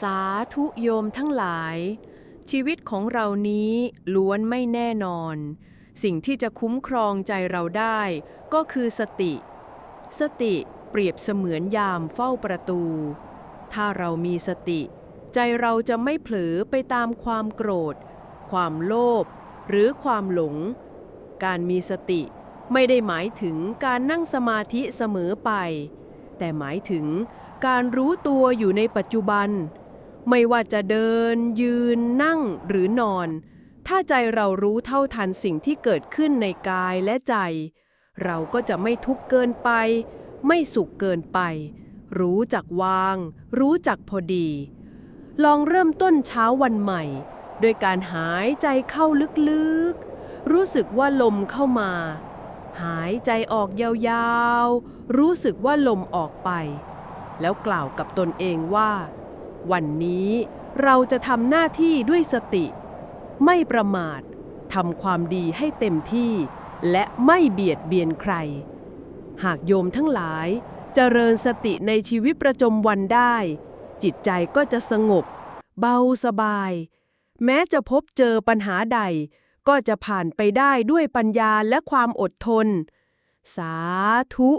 สาธุโยมทั้งหลาย ชีวิตของเรานี้ล้วนไม่แน่นอน สิ่งที่จะคุ้มครองใจเราได้ ก็คือสติ สติเปรียบเสมือนยามเฝ้าประตู ถ้าเรามีสติ ใจเราจะไม่เผลอไปตามความโกรธ ความโลภหรือความหลง การมีสติไม่ได้หมายถึงการนั่งสมาธิเสมอไป แต่หมายถึงการรู้ตัวอยู่ในปัจจุบัน ไม่ว่าจะเดิน ยืนนั่งหรือนอน ถ้าใจเรารู้เท่าทันสิ่งที่เกิดขึ้นในกายและใจ เราก็จะไม่ทุกข์เกินไป ไม่สุขเกินไป รู้จักวาง รู้จักพอดี ลองเริ่มต้นเช้าวันใหม่ โดยการหายใจเข้าลึกๆ รู้สึกว่าลมเข้ามา หายใจออกยาวๆ รู้สึกว่าลมออกไป แล้วกล่าวกับตนเองว่า วันนี้เราจะทำหน้าที่ด้วยสติ ไม่ประมาททำความดีให้เต็มที่ และไม่เบียดเบียนใคร หากโยมทั้งหลายเจริญสติในชีวิตประจำวันได้ จิตใจก็จะสงบ เบาสบาย แม้จะพบเจอปัญหาใด ก็จะผ่านไปได้ด้วยปัญญาและความอดทน สาธุ